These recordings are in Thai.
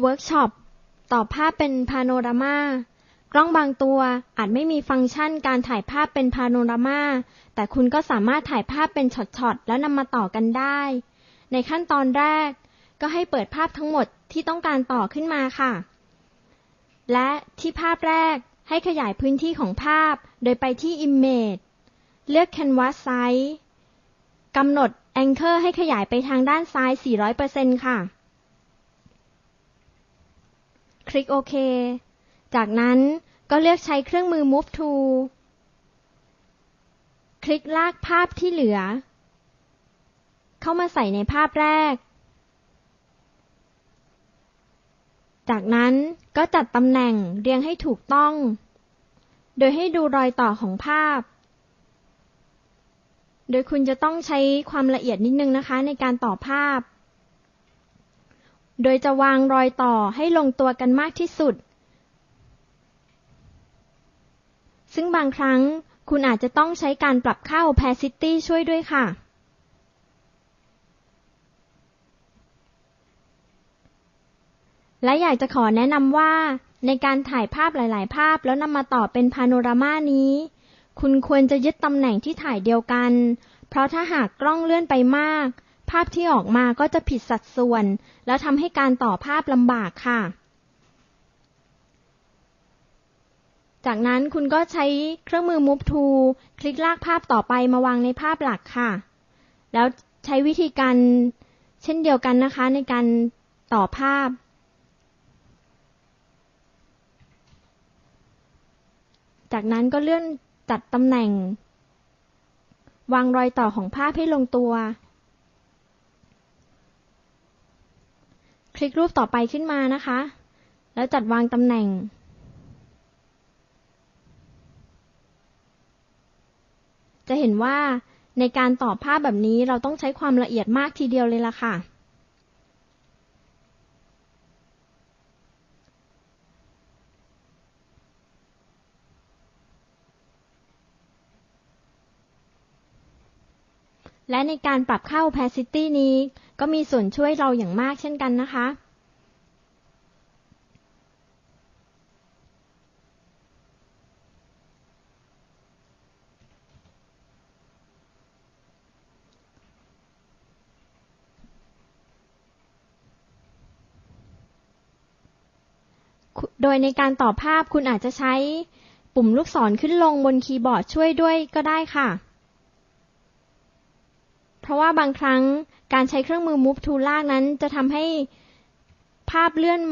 เวิร์กช็อปต่อภาพเป็นพาโนรามากล้องบางตัวอาจไม่มีฟังก์ชันการถ่ายภาพเป็นพาโนรามาแต่คุณก็สามารถถ่ายภาพเป็นช็อตๆแล้วนำมาต่อกันได้ ในขั้นตอนแรก ก็ให้เปิดภาพทั้งหมดที่ต้องการต่อขึ้นมาค่ะ และที่ภาพแรกให้ขยายพื้นที่ของภาพโดยไปที่ Image เลือก Canvas Size กำหนด Anchor ให้ขยายไปทางด้านซ้าย 400%ค่ะ คลิกโอเค จากนั้นก็เลือกใช้เครื่องมือ Move to คลิกลากภาพที่เหลือ เข้ามาใส่ในภาพแรก จากนั้นก็จัดตำแหน่งเรียงให้ถูกต้อง โดยให้ดูรอยต่อของภาพ โดยคุณจะต้องใช้ความละเอียดนิดนึงนะคะในการต่อภาพ โดยจะวางรอยต่อให้ลงตัวกันมากที่สุด ซึ่งบางครั้งคุณอาจจะต้องใช้การปรับค่า opacity ช่วยด้วยค่ะ และอยากจะขอแนะนำว่า ในการถ่ายภาพหลาย ๆ ภาพแล้วนำมาต่อเป็นพาโนรามานี้ คุณควรจะยึดตำแหน่งที่ถ่ายเดียวกัน เพราะถ้าหากกล้องเลื่อนไปมาก ภาพที่ออกมาก็จะผิดสัดส่วน แล้วทำให้การต่อภาพลำบากค่ะ จากนั้นคุณก็ใช้เครื่องมือ Move to คลิกลากภาพต่อไปมาวางในภาพหลักค่ะ แล้วใช้วิธีการเช่นเดียวกันนะคะในการต่อภาพจากนั้นก็เลื่อนจัดตำแหน่ง วางรอยต่อของภาพให้ลงตัว ลิกรูปต่อไปขึ้นมานะคะ แล้วจัดวางตำแหน่ง จะเห็นว่าในการต่อภาพแบบนี้เราต้องใช้ความละเอียดมากทีเดียวเลยล่ะค่ะ และในการปรับค่า opacity นี้ ก็มีส่วนช่วยเราอย่างมากเช่นกันนะคะ โดยในการต่อภาพคุณอาจจะใช้ปุ่มลูกศรขึ้นลงบนคีย์บอร์ดช่วยด้วยก็ได้ค่ะ ราะว่าบางครั้งการใช้เครื่องมือ Move to ลากนั้น จะทำให้ภาพเลื่อน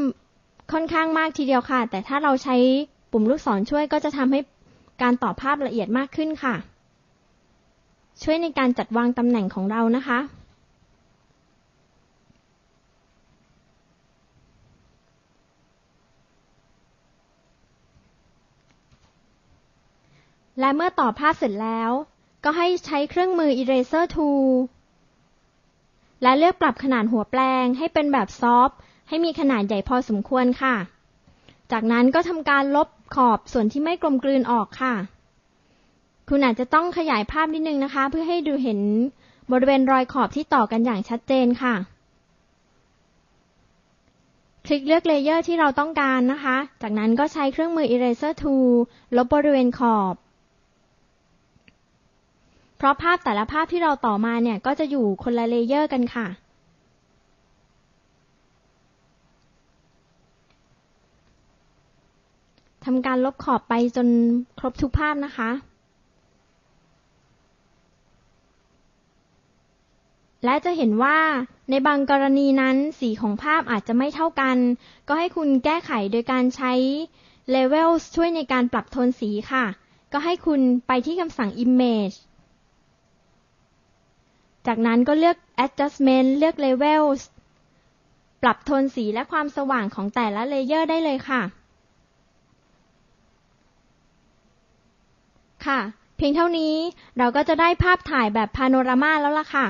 ค่อนข้างมากทีเดียวค่ะ แต่ถ้าเราใช้ปุ่มลูกศรช่วยก็จะทำให้การต่อภาพละเอียดมากขึ้นค่ะ ช่วยในการจัดวางตำแหน่งของเรานะคะ และเมื่อต่อภาพเสร็จแล้ว ก็ให้ใช้เครื่องมือ Eraser Tool และเลือกปรับขนาดหัวแปลงให้เป็นแบบซอฟให้มีขนาดใหญ่พอสมควรค่ะ จากนั้นก็ทำการลบขอบส่วนที่ไม่กลมกลืนออกค่ะ คุณอาจจะต้องขยายภาพนิดนึงนะคะ เพื่อให้ดูเห็นบริเวณรอยขอบที่ต่อกันอย่างชัดเจนค่ะ คลิกเลือกเลเยอร์ที่เราต้องการนะคะ จากนั้นก็ใช้เครื่องมือ Eraser Tool ลบบริเวณขอบ เพราะภาพแต่ละภาพที่เราต่อมาเนี่ยก็จะอยู่คนละเลเยอร์กันค่ะ ทำการลบขอบไปจนครบทุกภาพนะคะ และจะเห็นว่าในบางกรณีนั้นสีของภาพอาจจะไม่เท่ากัน ก็ให้คุณแก้ไขโดยการใช้ Levels ช่วยในการปรับโทนสีค่ะ ก็ให้คุณไปที่คำสั่ง Image จากนั้นก็เลือก adjustment เลือก levels ปรับโทนสีและความสว่างของแต่ละเลเยอร์ได้เลยค่ะ ค่ะ เพียงเท่านี้เราก็จะได้ภาพถ่ายแบบพาโนรามาแล้วล่ะค่ะ